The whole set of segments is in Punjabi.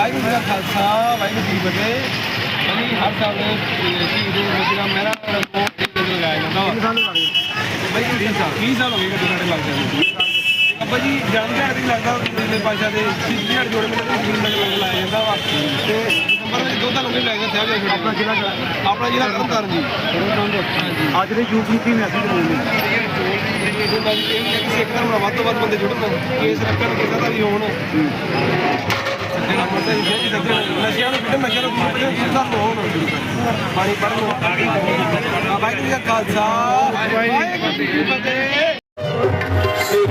ਵਾਹਿਗੁਰੂ ਜੀ ਕਾ ਖਾਲਸਾ ਵਾਹਿਗੁਰੂ ਜੀ ਕੀ ਫਤਿਹ। ਅਸੀਂ ਹਰ ਸਾਲ ਸ਼ਹੀਦ ਮੁਜਰਾ ਮਹਿਰਾ ਕੋਟ ਤੇ ਲਗਾਇਆ ਜਾਂਦਾ ਵਾ। ਸਾਨੂੰ ਲੱਗੇ ਬਾਈ 20 ਸਾਲ। 20 ਸਾਲ ਹੋ ਗਏ ਗੱਡੀ ਸਾਡੇ ਲੱਗ ਜਾਂਦੇ। ਅੱਬਾ ਜੀ ਜਨਮ ਦਿਹਾੜੇ ਦੀ ਲੱਗਦਾ ਮੇਰੇ ਪਾਸ਼ਾ ਦੇ ਸ਼ਹੀਦ ਦਿਹਾੜੇ ਜੋੜੇ ਮੇਲੇ ਤੇ ਸ਼ਹੀਦ ਨਗਰ ਲੰਗਰ ਲਾਇਆ ਜਾਂਦਾ ਵਾ। ਤੇ ਦਸੰਬਰ ਵਿੱਚ ਦੋ ਤਾਂ ਲੰਗਰ ਲੱਗਦਾ ਸਾਹਿਬ ਜੀ ਆਪਣਾ ਜ਼ਿਲ੍ਹਾ ਆਪਣਾ ਜ਼ਿਲ੍ਹਾ ਤਰਨਤਾਰਨ ਜੀ। ਹਾਂਜੀ। ਅੱਜ ਦੇ ਯੂਪੀ ਦੀ ਮੈਸੇਜ ਬਣਾਉਂਦੇ ਇਹ ਹੁੰਦਾ ਜੀ ਇਹ ਕਿ ਸਿੱਖ ਧਰਮ ਨਾਲ ਵੱਧ ਤੋਂ ਵੱਧ ਬੰਦੇ ਜੁੜਨ ਕੇਸ ਰੱਖਣ ਕਿਸੇ ਦਾ ਵੀ ਹੋਣ। ਨਸ਼ਿਆਂ ਨੂੰ ਕਿਹੜੇ ਨਸ਼ਿਆਂ ਨੂੰ ਕਿਹੜੇ ਕਿਸ ਦਾ ਹੋਣ ਪਾਣੀ ਪੜਨ ਵਾਹਿਗੁਰੂ ਜੀ ਖਾਲਸਾ ਵਾਹਿਗੁਰੂ ਜੀ ਕੀ ਫਤਿਹ ਸ੍ਰੀ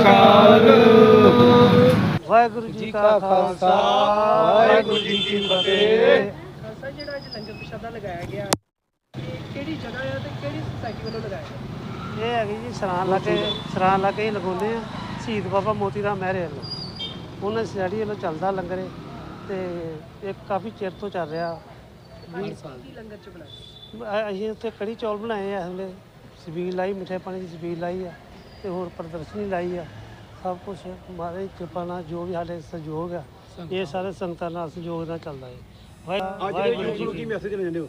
ਅਕਾਲ ਵਾਹਿਗੁਰੂ ਜੀ ਕਾ ਖਾਲਸਾ ਵਾਹਿਗੁਰੂ ਜੀ ਕੀ ਫਤਿਹ। ਸਰ ਜਿਹੜਾ ਅੱਜ ਲੰਗਰ ਪ੍ਰਸ਼ਾਦਾ ਲਗਾਇਆ ਗਿਆ ਕਿਹੜੀ ਜਗ੍ਹਾ ਹੈ ਤੇ ਕਿਹੜੀ ਸੁਸਾਇਟੀ ਵੱਲੋਂ ਲਗਾਇਆ ਗਿਆ? ਇਹ ਹੈਗੀ ਜੀ ਸਰਾਂ ਲਾਗੇ ਸਰਾਂ ਲਾਗੇ ਹੀ ਲਗਾਉਂਦੇ ਆ। ਸ਼ਹੀਦ ਬਾਬਾ ਮੋਤੀ ਰਾਮ ਮਹਿਰੇ ਵੱਲੋਂ। ਉਹਨਾਂ ਸਟੱਡੀ ਵੱਲੋਂ ਚੱਲਦਾ ਲੰਗਰ ਤੇ ਇਹ ਕਾਫੀ ਚਿਰ ਤੋਂ ਚੱਲ ਰਿਹਾ। ਵੀਹ ਸਾਲ ਕੀ ਲੰਗਰ ਚ ਬਣਾਇਆ? ਅ- ਅਸੀਂ ਉੱਥੇ ਕੜੀ ਚੌਲ ਬਣਾਏ ਆ ਹਲੇ। ਸਬੀਲ ਲਾਈ ਮਿੱਠੇ ਪਾਣੀ ਦੀ ਸਬੀਲ ਲਾਈ ਆ। ਤੇ ਹੋਰ ਪ੍ਰਦਰਸ਼ਨੀ ਲਾਈ ਆ। ਸਭ ਕੁਝ ਦੀ ਕਿਰਪਾ ਨਾਲ ਜੋ ਵੀ ਸਾਡੇ ਸਹਿਯੋਗ ਆ ਇਹ ਸਾਰੇ ਸੰਗਤਾਂ ਨਾਲ ਸਹਿਯੋਗ ਨਾਲ ਚੱਲਦਾ ਹੈ ਵਾਹਿ- ਵਾਹਿਗੁਰੂ ਜੀ ਕੀ ਮੈਸੇਜ ਹੋ?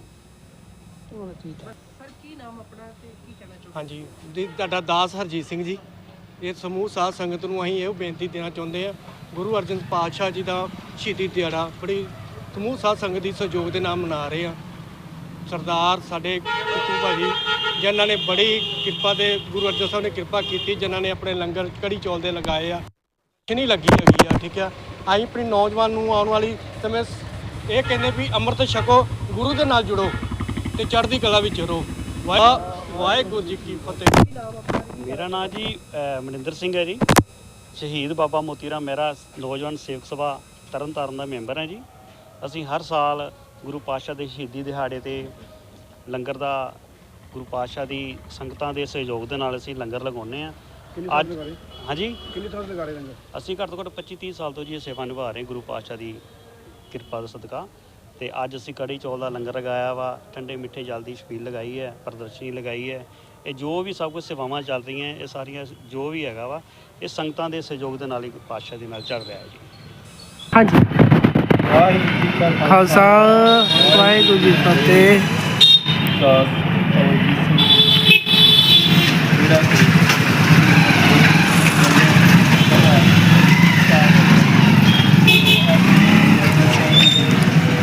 ਹੁਣ ਠੀਕ ਹੈ ਸਰ ਕੀ ਨਾਮ ਆਪਣਾ ਤੇ ਕੀ ਕਹਿਣਾ ਚਾਹੁੰਦੇ ਹਾਂਜੀ ਤੁਹਾਡਾ ਦਾਸ ਹਰਜੀਤ ਸਿੰਘ ਜੀ। ਇਹ ਸਮੂਹ ਸਾਧ ਸੰਗਤ ਨੂੰ ਅਸੀਂ ਇਹ ਬੇਨਤੀ ਦੇਣਾ ਚਾਹੁੰਦੇ ਆ। ਗੁਰੂ ਅਰਜਨ ਪਾਤਸ਼ਾਹ ਜੀ ਦਾ ਸ਼ਹੀਦੀ ਦਿਹਾੜਾ ਬੜੀ ਸਮੂਹ ਸਾਧ ਸੰਗਤ ਦੀ ਸਹਿਯੋਗ ਦੇ ਨਾਲ ਮਨਾ ਰਹੇ ਆ। ਸਰਦਾਰ ਸਾਡੇ ਕੁੱਕੂ ਭਾਜੀ, ਜਿਨ੍ਹਾਂ ਨੇ ਬੜੀ ਕਿਰਪਾ ਦੇ ਗੁਰੂ ਅਰਜਨ ਸਾਹਿਬ ਨੇ ਕਿਰਪਾ ਕੀਤੀ, ਜਿਨ੍ਹਾਂ ਨੇ ਆਪਣੇ ਲੰਗਰ ਕੜੀ ਚੌਲ ਦੇ ਲਗਾਏ ਆ। ਕਿ ਨਹੀਂ ਲੱਗੀ ਹੈਗੀ ਆ, ਠੀਕ ਆ। ਅਸੀਂ ਆਪਣੀ ਨੌਜਵਾਨ ਨੂੰ ਆਉਣ ਵਾਲੀ ਸਮੇਂ ਸ- ਇਹ ਕਹਿੰਦੇ ਵੀ ਅੰਮ੍ਰਿਤ ਛਕੋ, ਗੁਰੂ ਦੇ ਨਾਲ ਜੁੜੋ ਤੇ ਚੜ੍ਹਦੀ ਕਲਾ ਵਿੱਚ ਰਹੋ। ਵਾਹਿ- ਵਾਹਿਗੁਰੂ ਜੀ ਕੀ ਫਤਿਹ। ਮੇਰਾ ਨਾਮ ਜੀ ਮਨਿੰਦਰ ਸਿੰਘ ਹੈ ਜੀ। ਸ਼ਹੀਦ ਬਾਬਾ ਮੋਤੀ ਰਾਮ ਮਹਿਰਾ, ਨੌਜਵਾਨ ਸੇਵਕ ਸਭਾ ਤਰਨਤਾਰਨ ਦਾ ਮੈਂਬਰ ਹਾਂ ਜੀ। ਅਸੀਂ ਹਰ ਸਾਲ ਗੁਰੂ ਪਾਤਸ਼ਾਹ ਦੇ ਸ਼ਹੀਦੀ ਦਿਹਾੜੇ ਤੇ ਲੰਗਰ ਦਾ ਗੁਰੂ ਪਾਤਸ਼ਾਹ ਦੀ ਸੰਗਤਾਂ ਦੇ ਸਹਿਯੋਗ ਦੇ ਨਾਲ ਅਸੀਂ ਲੰਗਰ ਲਗਾਉਂਦੇ ਆ ਅੱਜ ਹਾਂਜੀ? ਕਿੰਨੇ ਥਾਂ ਲਗਾ ਰਹੇ ਲੰਗਰ? ਅਸੀਂ ਘੱਟ ਤੋਂ ਘੱਟ 25 30 ਸਾਲ ਤੋਂ ਜੀ ਇਹ ਸੇਵਾ ਨਿਭਾ ਰਹੇ ਗੁਰੂ ਪਾਤਸ਼ਾਹ ਦੀ ਕਿਰਪਾ ਦਾ ਸਦਕਾ। ਤੇ ਅੱਜ ਅਸੀਂ ਕੜੀ ਚੌਲ ਦਾ ਲੰਗਰ ਲਗਾਇਆ ਵਾ ਠੰਡੇ ਮਿੱਠੇ ਜਲ ਦੀ ਛਬੀਲ ਲਗਾਈ ਹੈ ਪ੍ਰਦਰਸ਼ਨੀ ਲਗਾਈ ਹੈ। ਇਹ ਜੋ ਵੀ ਸਭ ਕੁਝ ਸੇਵਾਵਾਂ ਚੱਲ ਰਹੀਆਂ ਇਹ ਸਾਰੀਆਂ ਜੋ ਵੀ ਹੈਗਾ ਵਾ ਇਹ ਸੰਗਤਾਂ ਦੇ ਸਹਿਯੋਗ ਦੇ ਨਾਲ ਹੀ ਪਾਤਸ਼ਾਹ ਦੇ ਨਾਲ ਚੱਲ ਰਿਹਾ ਹੈ ਜੀ। ਹਾਂਜੀ। ਖਾਲਸਾ, ਵਾਹਿਗੁਰੂ ਜੀ ਫਤਿਹ।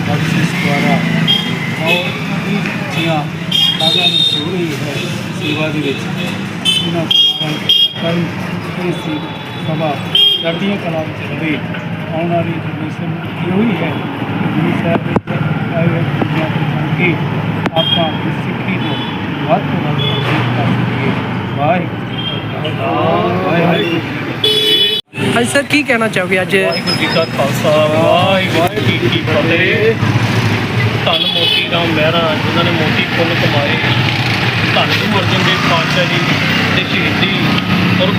ਬਖਸ਼ਿਸ਼ ਰਹੀ ਹੈ ਸੇਵਾ ਦੇ ਵਿੱਚ ਉਹਨਾਂ ਕਰਨ ਇਹ ਸਭਾ ਚੜ੍ਹਦੀਆਂ ਕਲਾ ਵਿੱਚ ਰਵੇ ਆਉਣ ਵਾਲੀ ਜਨਰੇਸ਼ਨ ਇਹੋ ਹੀ ਹੈ ਗੁਰੂ ਸਾਹਿਬ ਦੇ ਆਏ ਹੋਏ ਕੇ ਆਪਾਂ ਇਸ ਸਿੱਖੀ ਨੂੰ ਵੱਧ ਤੋਂ ਵੱਧ ਪ੍ਰਚਲਿਤ ਕਰ ਸਕੀਏ। ਵਾਹਿਗੁਰੂ। ਵਾਹਿਗੁਰੂ ਹਾਂਜੀ ਸਰ ਕੀ ਕਹਿਣਾ ਚਾਹੋਗੇ ਅੱਜ? ਵਾਹਿਗੁਰੂ ਜੀ ਕਾ ਖਾਲਸਾ ਵਾਹਿਗੁਰੂ ਜੀ ਕੀ ਫਤਿਹ। ਧੰਨ ਮੋਤੀ ਰਾਮ ਮਹਿਰਾ ਜਿਨ੍ਹਾਂ ਨੇ ਮੋਤੀ ਪੁੰਨ ਕਮਾਏ। ਧੰਨ ਗੁਰੂ ਅਰਜਨ ਦੇਵ ਪਾਤਸ਼ਾਹ ਜੀ ਦੇ ਸ਼ਹੀਦੀ ਪੁਰਬ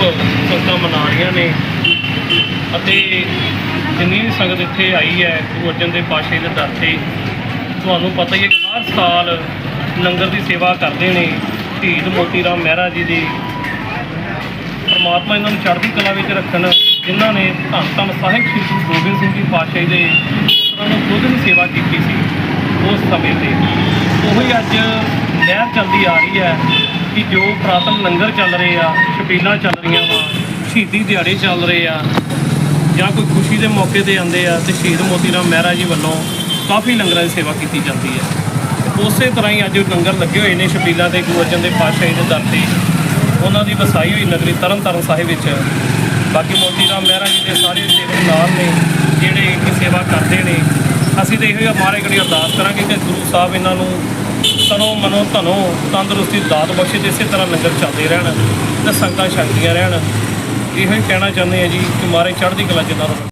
ਮਨਾ ਰਹੀਆਂ ਨੇ। ਅਤੇ ਜਿੰਨੀ ਵੀ ਸੰਗਤ ਇੱਥੇ ਆਈ ਹੈ, ਗੁਰੂ ਅਰਜਨ ਦੇਵ ਪਾਤਸ਼ਾਹ ਦੇ ਦਰ ਤੇ, ਤੁਹਾਨੂੰ ਪਤਾ ਹੀ ਹੈ ਹਰ ਸਾਲ ਲੰਗਰ ਦੀ ਸੇਵਾ ਕਰਦੇ ਨੇ ਸ਼ਹੀਦ ਮੋਤੀ ਰਾਮ ਮਹਿਰਾ ਜੀ ਦੀ। ਪਰਮਾਤਮਾ ਇਹਨਾਂ ਨੂੰ ਚੜ੍ਹਦੀ ਕਲਾ ਵਿੱਚ ਰੱਖਣ, ਜਿਨ੍ਹਾਂ ਨੇ ਧੰਨ ਧੰਨ ਸਾਹਿਬ ਸ੍ਰੀ ਗੁਰੂ ਗੋਬਿੰਦ ਸਿੰਘ ਜੀ ਪਾਤਸ਼ਾਹ ਦੇ ਪੁੱਤਰਾਂ ਨੂੰ ਖੁਦ ਦੀ ਸੇਵਾ ਕੀਤੀ ਸੀ ਉਸ ਸਮੇਂ ਤੇ। ਉਹੀ ਅੱਜ ਲਹਿਰ ਚੱਲਦੀ ਆ ਰਹੀ ਹੈ ਕਿ ਜੋ ਪ੍ਰਾਤਨ ਲੰਗਰ ਚੱਲ ਰਹੇ ਆ, ਛਪੀਲਾਂ ਚੱਲ ਰਹੀਆਂ ਵਾ, ਸ਼ਹੀਦੀ ਦਿਹਾੜੇ ਚੱਲ ਰਹੇ ਆ ਜਾਂ ਕੋਈ ਖੁਸ਼ੀ ਦੇ ਮੌਕੇ ਤੇ ਆਉਂਦੇ ਆ ਤੇ ਸ਼ਹੀਦ ਮੋਤੀ ਰਾਮ ਮਹਿਰਾ ਜੀ ਵੱਲੋਂ ਕਾਫੀ ਲੰਗਰਾਂ ਦੀ ਸੇਵਾ ਕੀਤੀ ਜਾਂਦੀ ਹੈ। ਉਸੇ ਤਰ੍ਹਾਂ ਹੀ ਅੱਜ ਲੰਗਰ ਲੱਗੇ ਹੋਏ ਨੇ ਛਪੀਲਾਂ ਦੇ, ਗੁਰੂ ਅਰਜਨ ਦੇ ਪਾਤਸ਼ਾਹੀ ਦੇ ਦਰ ਤੇ। ਉਹਨਾਂ ਦੀ ਵਸਾਈ ਹੋਈ ਨਗਰੀ ਤਰਨਤਾਰਨ ਸਾਹਿਬ ਵਿੱਚ। ਬਾਕੀ ਮੋਤੀ ਰਾਮ ਮਹਿਰਾ ਜੀ ਦੇ ਸਾਰੇ ਸੇਵਕ ਨੇ, ਜਿਹੜੇ ਕਿ ਸੇਵਾ ਕਰਦੇ ਨੇ। ਅਸੀਂ ਤਾਂ ਇਹੋ ਹੀ ਗੜੀ ਅਰਦਾਸ ਕਰਾਂਗੇ ਕਿ ਗੁਰੂ ਸਾਹਿਬ ਇਹਨਾਂ ਨੂੰ ਤਨੋ ਮਨੋ, ਧਨੋ ਤੰਦਰੁਸਤੀ, ਦਾਤ ਬਖਸ਼ੇ ਤੇ ਇਸੇ ਤਰ੍ਹਾਂ ਲੰਗਰ ਚੱਲਦੇ ਰਹਿਣ ਤੇ ਸੰਗਤਾਂ ਛਕਦੀਆਂ ਰਹਿਣ। ਇਹੋ ਹੀ ਕਹਿਣਾ ਚਾਹੁੰਦੇ ਆ ਜੀ ਕਿ ਮਾਰੇ ਚੜ੍ਹਦੀ ਕਲਾ ਜਿੰਨਾ ਨੂੰ